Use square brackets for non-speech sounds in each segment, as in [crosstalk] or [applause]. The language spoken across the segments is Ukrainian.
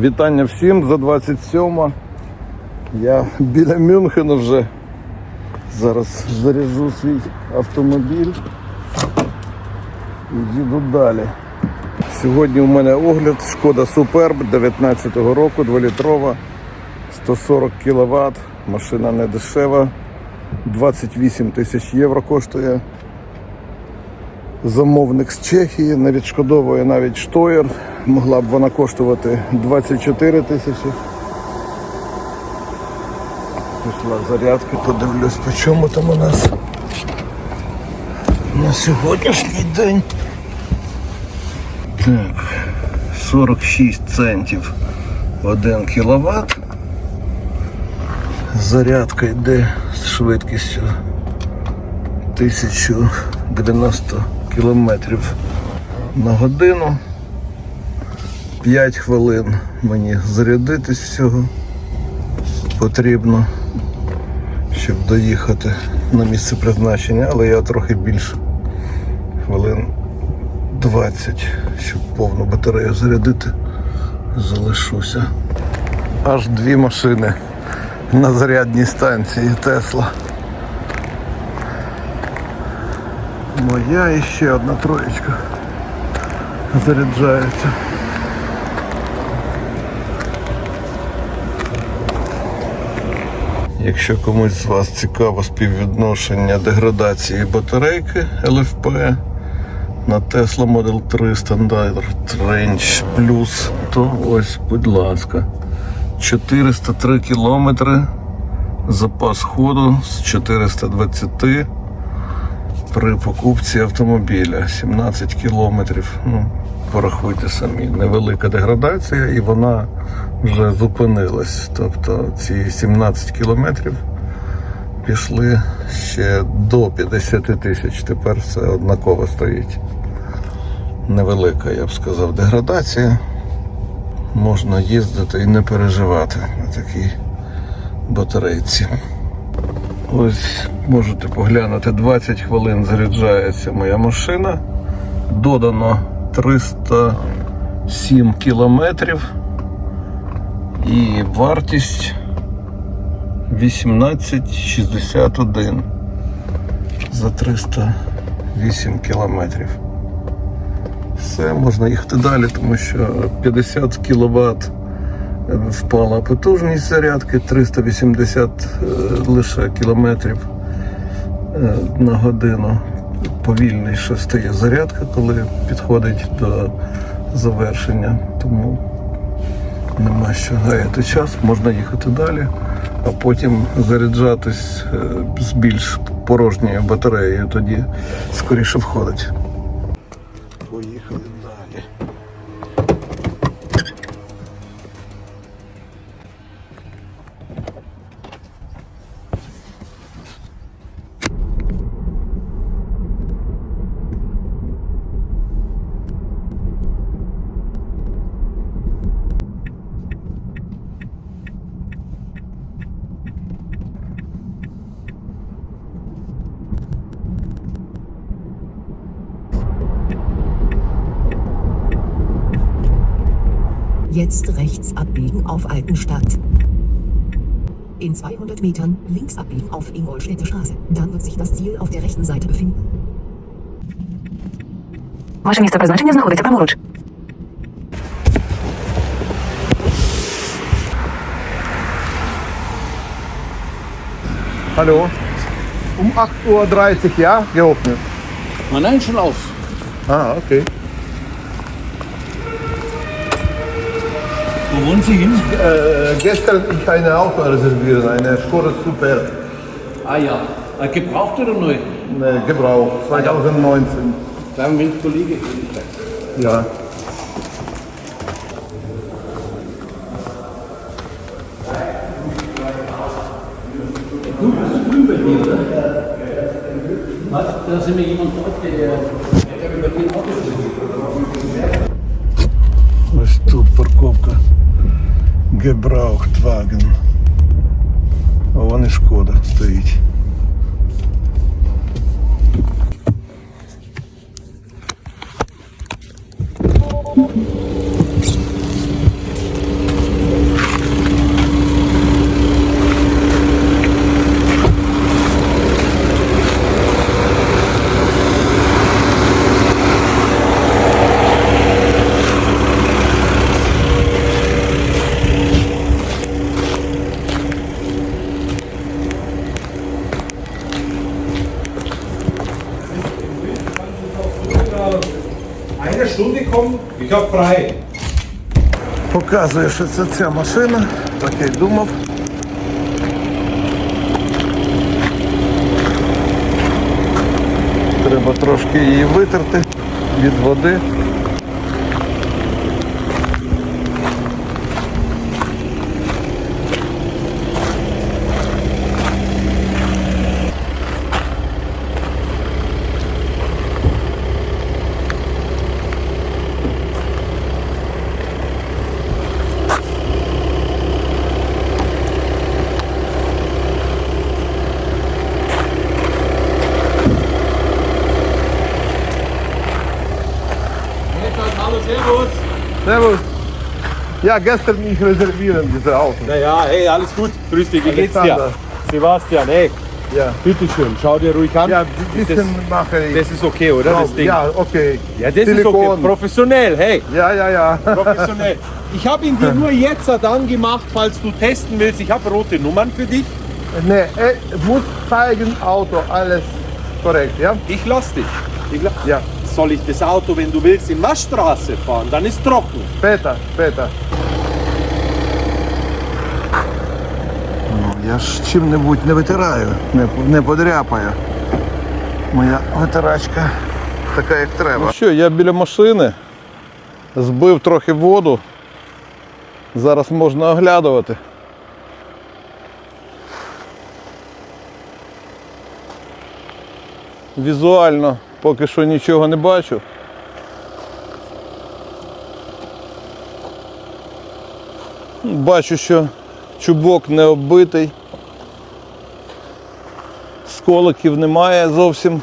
Вітання всім за 27. Я біля Мюнхена вже. Зараз заряджу свій автомобіль і їду далі. Сьогодні у мене огляд Шкода Суперб 19-го року, 2-літрова, 140 кВт, машина не дешева, 28 тисяч євро коштує. Замовник з Чехії не відшкодовує навіть штоєр. Могла б вона коштувати 24 тисячі. Пішла зарядка, подивлюсь, по чому там у нас на сьогоднішній день. Так, 46 центів 1 кВт. Зарядка йде з швидкістю 1090 кілометрів на годину. 5 хвилин мені зарядитись всього потрібно, щоб доїхати на місце призначення, але я трохи більше хвилин 20, щоб повну батарею зарядити, залишуся. Аж дві машини на зарядній станції Тесла. Моя і одна троєчка заряджається. Якщо комусь з вас цікаво співвідношення деградації батарейки ЛФП на Tesla Model 3 Standard Range Plus, то ось, будь ласка, 403 кілометри, запас ходу з 420 при покупці автомобіля 17 кілометрів. Ну, порахуйте самі, невелика деградація, і вона вже зупинилась. Тобто ці 17 кілометрів пішли ще до 50 тисяч. Тепер все однаково стоїть. Невелика, я б сказав, деградація. Можна їздити і не переживати на такій батарейці. Ось можете поглянути, 20 хвилин заряджається моя машина. Додано 307 кілометрів і вартість 1861 за 308 кілометрів. Все, можна їхати далі, тому що 50 кВт впала потужність зарядки, 380 е, лише кілометрів е, на годину. Повільніше стає зарядка, коли підходить до завершення. Тому нема що гаяти час, можна їхати далі, а потім заряджатись е, з більш порожньою батареєю, тоді скоріше входить. Jetzt rechts abbiegen auf Altenstadt. In 200 Metern links abbiegen auf Ingolstädter Straße. Dann wird sich das Ziel auf der rechten Seite befinden. Wasze miejsce przeznaczenia znajduje się praworocz. Hallo. Um 8.30 Uhr, ja, geöffnet. Ah, nein, schon auf. Ah, okay. Wo wohnen Sie hin? Äh, gestern ich eine Auto reservieren, eine Skoda Super Ah ja. Äh, Gebraucht oder neu? äh, Gebrauch 2019. Kleinen Moment, Kollege. Ja. Was? Da sind mir jemand dort, der, über den Auto Gebrauchtwagen. О, вон і шкода стоїть. Kommen? Фрай. Показує, що це ця машина, так я й думав. Треба трошки її витерти від води. Ja, gestern nicht reservieren, diese Auto. Naja, hey, alles gut. Grüß dich, wie geht's Alexander. dir? Sebastian, hey, Ja. bitteschön, schau dir ruhig an. Ja, ein Ist bisschen mache ich. Das ist okay, oder? Das Ding. ja, okay. Ja, das ist Silikon. okay. Professionell, hey, Ja, ja, ja. professionell. Ich habe ihn dir nur jetzt dann gemacht, falls du testen willst. Ich habe rote Nummern für dich. Ne, er muss zeigen, Auto, alles korrekt, ja? Ich lass dich. Ich la Ja. Soll ich das Auto, wenn du willst, in Waschstraße fahren? Dann ist trocken. Später, später. Я ж чим-небудь не витираю, не, не подряпаю. Моя витирачка така, як треба. Ну що, я біля машини, збив трохи воду. Зараз можна оглядувати. Візуально поки що нічого не бачу. Бачу, що чубок не оббитий. Сколиків немає зовсім.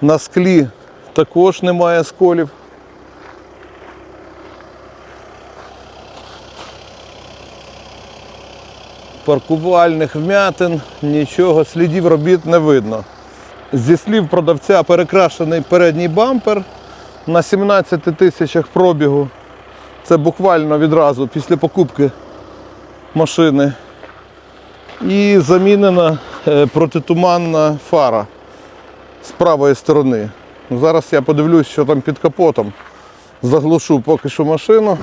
На склі також немає сколів. Паркувальних вмятин, нічого, слідів робіт не видно. Зі слів продавця перекрашений передній бампер на 17 тисячах пробігу. Це буквально відразу після покупки машини. І замінена е, протитуманна фара з правої сторони. Зараз я подивлюсь, що там під капотом. Заглушу поки що машину.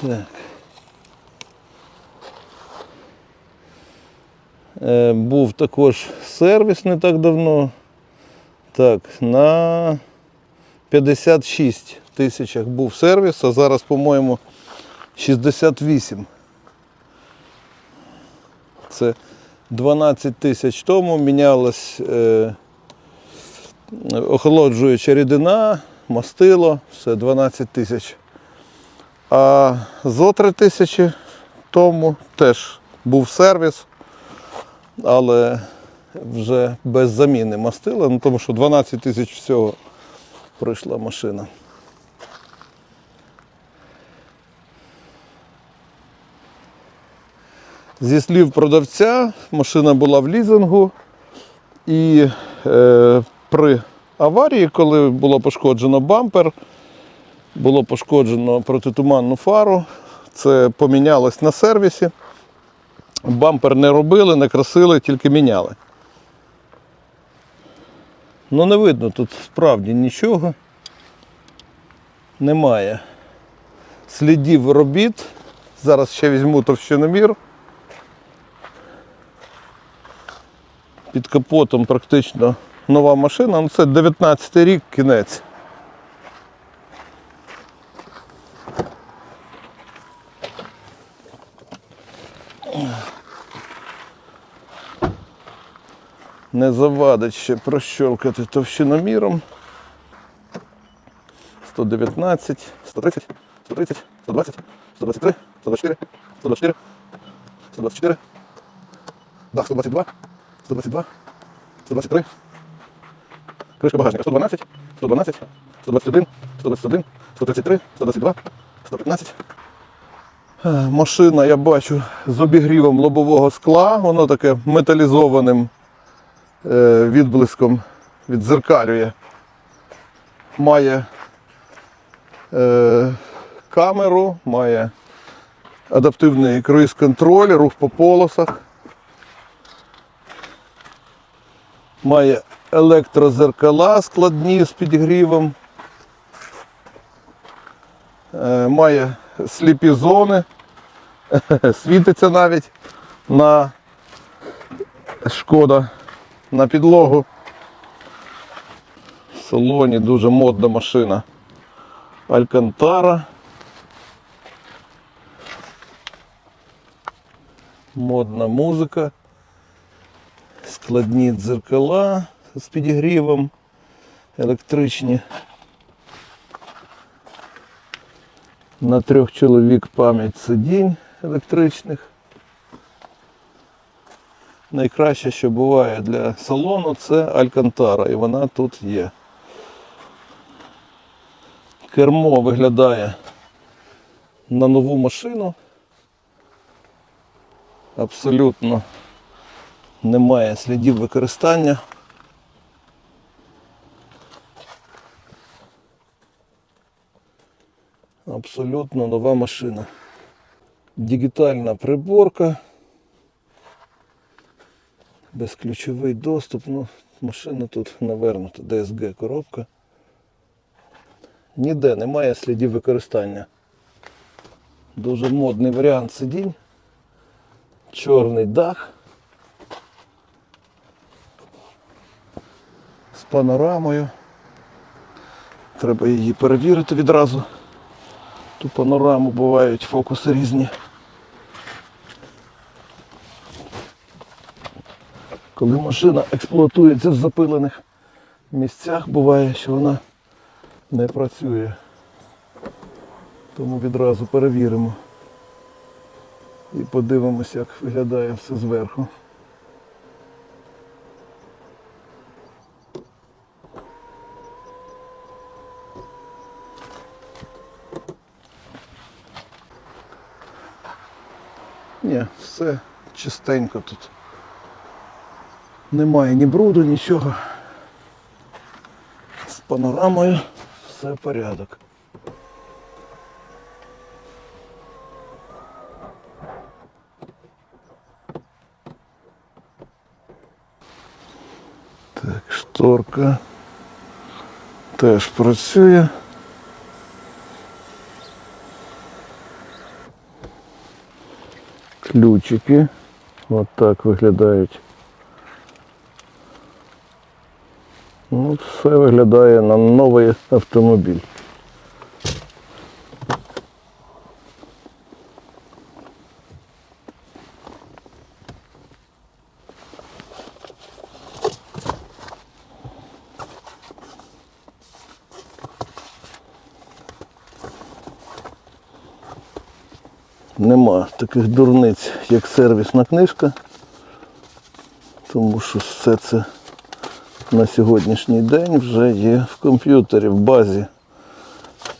Так. Е, був також сервіс не так давно. Так, на 56 тисячах був сервіс, а зараз, по-моєму, 68. Це 12 тисяч тому мінялась е, охолоджуюча рідина, мастило, все 12 тисяч. А зо 3 тисячі тому теж був сервіс, але вже без заміни мастила, ну, тому що 12 тисяч всього пройшла машина. Зі слів продавця, машина була в лізингу, і е, при аварії, коли було пошкоджено бампер, було пошкоджено протитуманну фару. Це помінялось на сервісі. Бампер не робили, не красили, тільки міняли. Ну не видно тут справді нічого. Немає слідів робіт. Зараз ще візьму товщиномір. Під капотом практично нова машина. Ну, це 19 рік, кінець. Не завадить ще прощолкати товщиноміром. 119, 130, 130, 120, 123, 124, 124, 124, да, 122, 122, 123. Кришка багажника 112, 112, 121, 121, 133, 122, 115, Е, Машина, я бачу, з обігрівом лобового скла, воно таке металізованим е, відблиском відзеркалює. Має е, камеру, має адаптивний круїз-контроль, рух по полосах. Має електрозеркала складні з підігрівом. Е, Має сліпі зони. [laughs] Світиться навіть на шкода на підлогу. В салоні дуже модна машина. Алькантара. Модна музика. Складні дзеркала з підігрівом. Електричні. На трьох чоловік пам'ять сидінь електричних. Найкраще, що буває для салону, це Алькантара, і вона тут є. Кермо виглядає на нову машину. Абсолютно немає слідів використання. Абсолютно нова машина. Дигітальна приборка. Безключовий доступ. Ну, машина тут навернута. DSG коробка. Ніде немає слідів використання. Дуже модний варіант сидінь. Чорний дах. З панорамою. Треба її перевірити відразу. Ту панораму бувають фокуси різні. Коли машина експлуатується в запилених місцях, буває, що вона не працює. Тому відразу перевіримо і подивимося, як виглядає все зверху. Ні, все чистенько тут. Немає ні бруду, нічого. З панорамою все порядок. Так, шторка теж працює. Ключики. От так виглядають. Ну, все виглядає на новий автомобіль. Нема таких дурниць, як сервісна книжка, тому що все це на сьогоднішній день вже є в комп'ютері, в базі.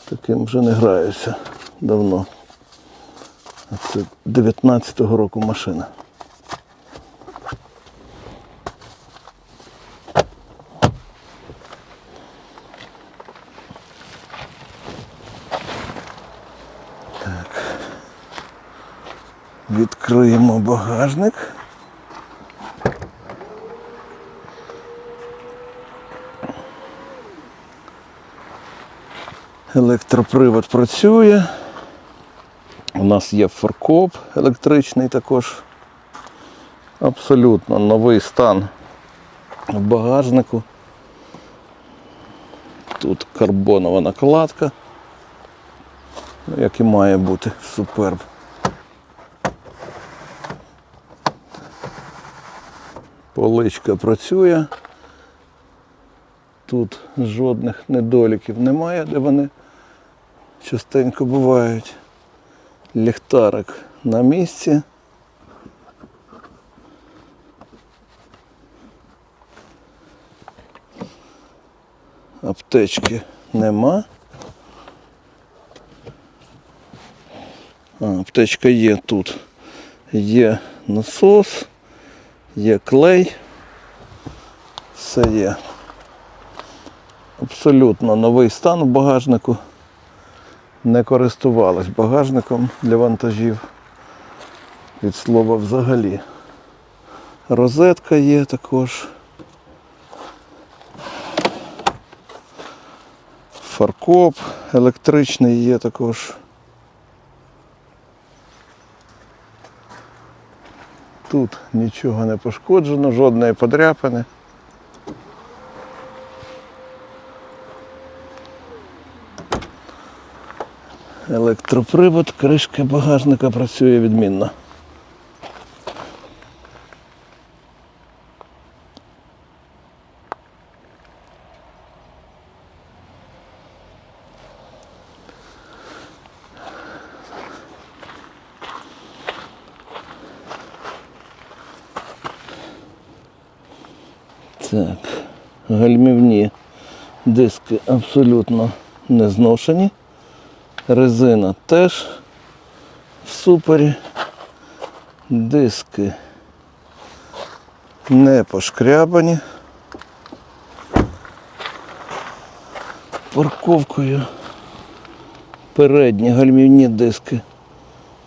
Таким вже не граюся давно. Це 19-го року машина. Відкриємо багажник. Електропривод працює. У нас є форкоп електричний також. Абсолютно новий стан в багажнику. Тут карбонова накладка, як і має бути суперб. Поличка працює. Тут жодних недоліків немає, де вони частенько бувають. Ліхтарик на місці. Аптечки нема. А аптечка є тут. Є насос, є клей. Все є. Абсолютно новий стан в багажнику. Не користувалась багажником для вантажів. Від слова взагалі. Розетка є також. Фаркоп електричний є також. Тут нічого не пошкоджено, жодної подряпини. Електропривод, кришки багажника працює відмінно. Так, гальмівні диски абсолютно не зношені. Резина теж в супері. Диски не пошкрябані. Парковкою передні гальмівні диски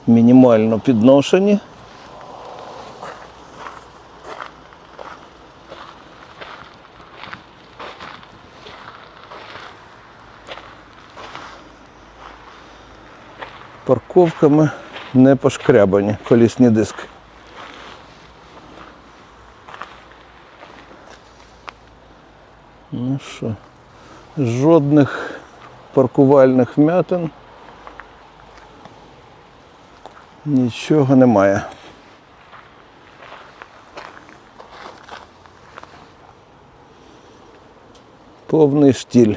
мінімально підношені. Парковками не пошкрябані колісні диски. Ну що, жодних паркувальних вмятин. Нічого немає. Повний штіль.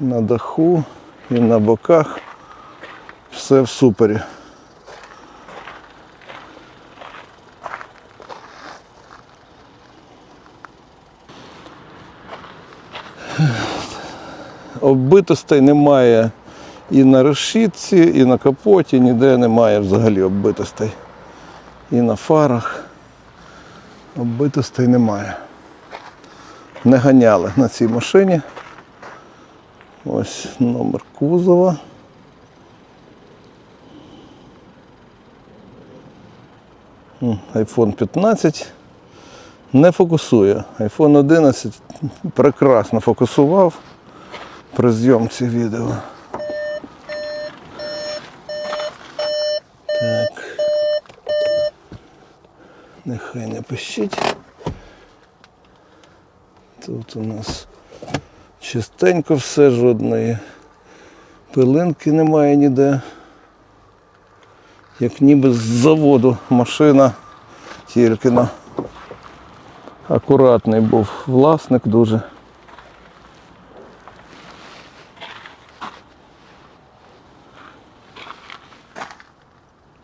На даху і на боках. Все в супері. Оббитостей немає і на решітці, і на капоті, ніде немає взагалі оббитостей. І на фарах. Оббитостей немає. Не ганяли на цій машині. Ось номер кузова. iPhone 15 не фокусує. iPhone 11 прекрасно фокусував при зйомці відео. Так. Нехай не пищить. Тут у нас Чистенько все, жодної пилинки немає ніде. Як ніби з заводу машина тільки на акуратний був власник дуже.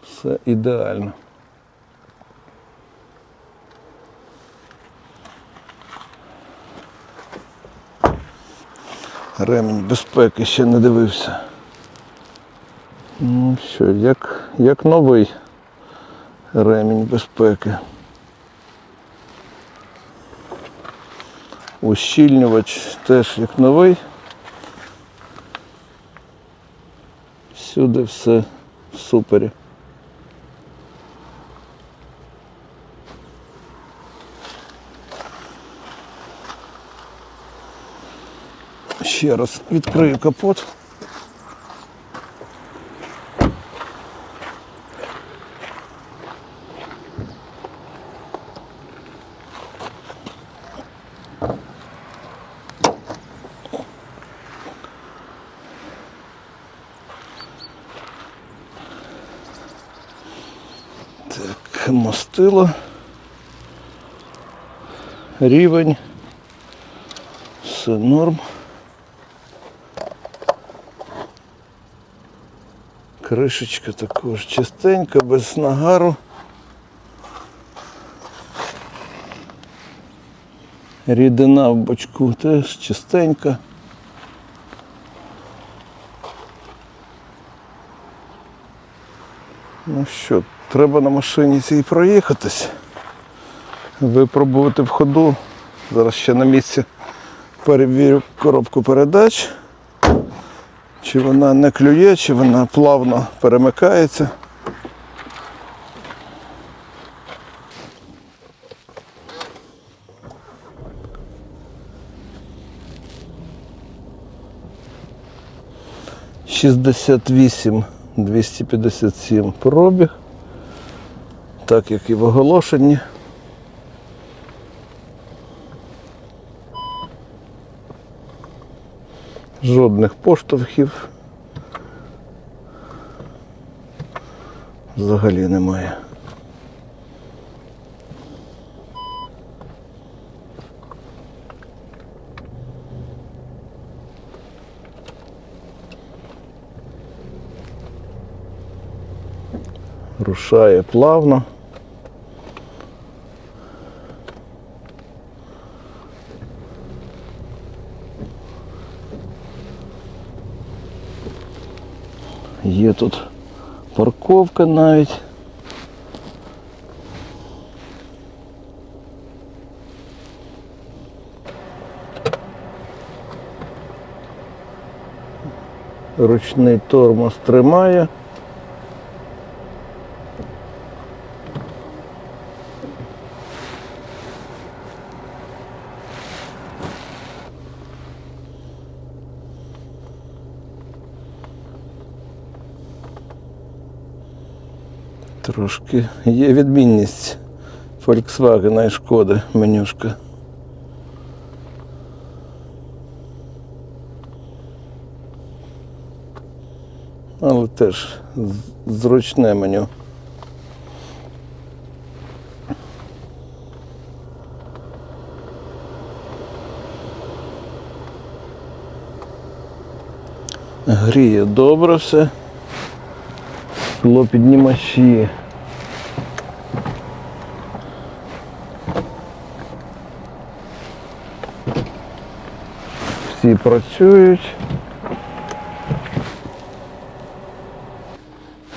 Все ідеально. Ремінь безпеки ще не дивився. Ну що, як, як новий ремінь безпеки. Ущільнювач теж як новий. Всюди все в супері. Ще раз відкрию капот. Так, мастило. Рівень. Все норм. кришечка також чистенька, без нагару. Рідина в бочку теж чистенька. Ну що, треба на машині цій проїхатись, випробувати в ходу. Зараз ще на місці перевірю коробку передач. Чи вона не клює, чи вона плавно перемикається. Шістдесят вісім 257 пробіг, так як і в оголошенні. Жодних поштовхів взагалі немає. Рушає плавно. Є тут парковка навіть. Ручний тормоз тримає. Трошки є відмінність Volkswagen і Шкоди менюшка. Але теж зручне меню. Гріє добре все. Склопіднімачі. Всі працюють.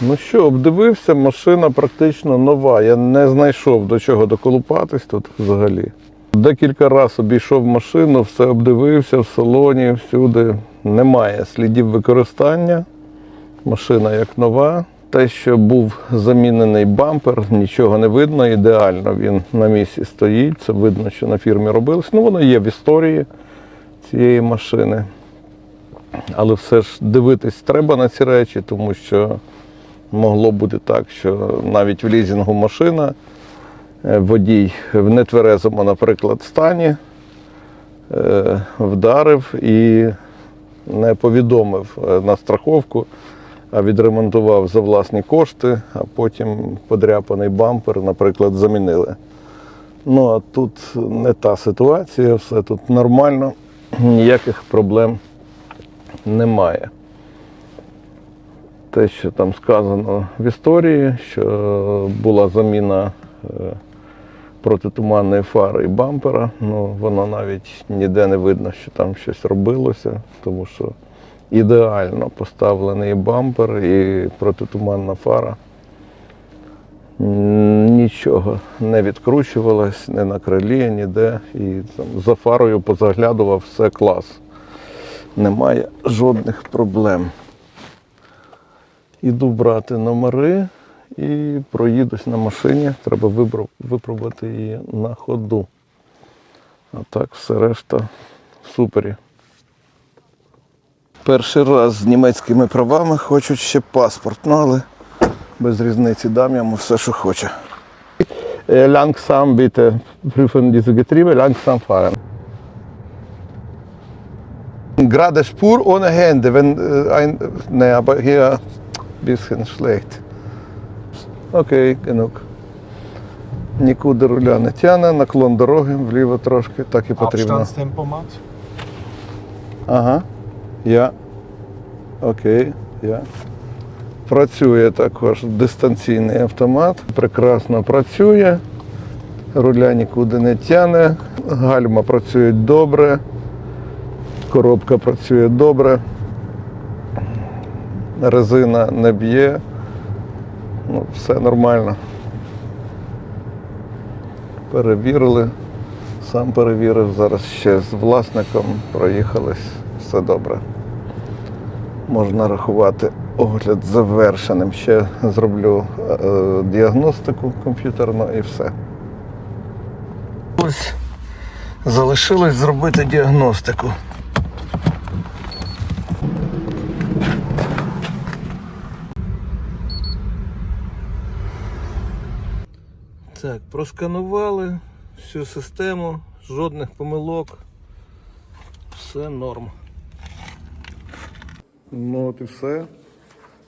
Ну що, обдивився, машина практично нова. Я не знайшов до чого доколупатись тут взагалі. Декілька разів обійшов машину, все обдивився в салоні, всюди. Немає слідів використання. Машина як нова. Те, що був замінений бампер, нічого не видно, ідеально він на місці стоїть. Це видно, що на фірмі робилось. Ну, воно є в історії цієї машини. Але все ж дивитись треба на ці речі, тому що могло бути так, що навіть в лізінгу машина, е, водій в нетверезому, наприклад, стані е, вдарив і не повідомив е, на страховку, відремонтував за власні кошти, а потім подряпаний бампер, наприклад, замінили. Ну а тут не та ситуація, все тут нормально, ніяких проблем немає. Те, що там сказано в історії, що була заміна е, протитуманної фари і бампера, ну воно навіть ніде не видно, що там щось робилося, тому що ідеально поставлений бампер і протитуманна фара. Нічого не відкручувалось, не на крилі, ніде. І там, за фарою позаглядував все клас. Немає жодних проблем. Іду брати номери і проїдусь на машині. Треба випробувати її на ходу. А так все решта в супері. Перший раз з німецькими правами хочуть ще паспорт, ну але без різниці дам йому все, що хоче. Langsam bitte prüfen diese Getriebe, langsam fahren. Gerade Spur ohne Hände, wenn äh, ein. Ne, aber hier ein bisschen schlecht. Окей, genug. Нікуди руля не тяне, наклон дороги вліво трошки, так і потрібно. Abstandstempomat. Ага. Я. Окей, я. Працює також дистанційний автомат. Прекрасно працює. Руля нікуди не тяне. Гальма працюють добре. Коробка працює добре. Резина не б'є. ну, все нормально. Перевірили, сам перевірив, зараз ще з власником проїхались, все добре. Можна рахувати огляд завершеним. Ще зроблю е, діагностику комп'ютерну і все. Ось залишилось зробити діагностику. Так, просканували всю систему, жодних помилок. Все норм. Ну от і все.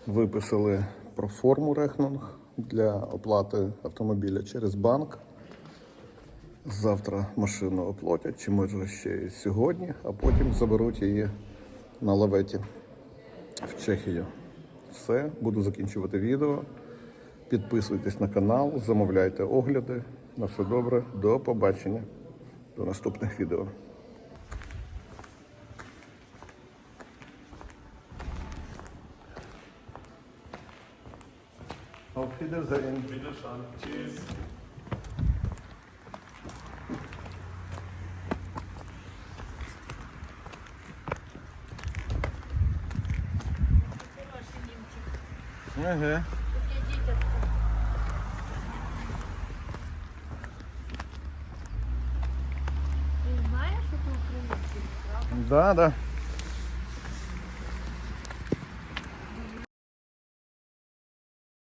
Виписали про форму рехнунг для оплати автомобіля через банк. Завтра машину оплатять, чи може ще і сьогодні, а потім заберуть її на лаветі в Чехію. Все, буду закінчувати відео. Підписуйтесь на канал, замовляйте огляди. На все добре, до побачення, до наступних відео. Wiedersehen. Wiederschauen. Tschüss. Ага. Ти знаєш, що ти український? Да, да.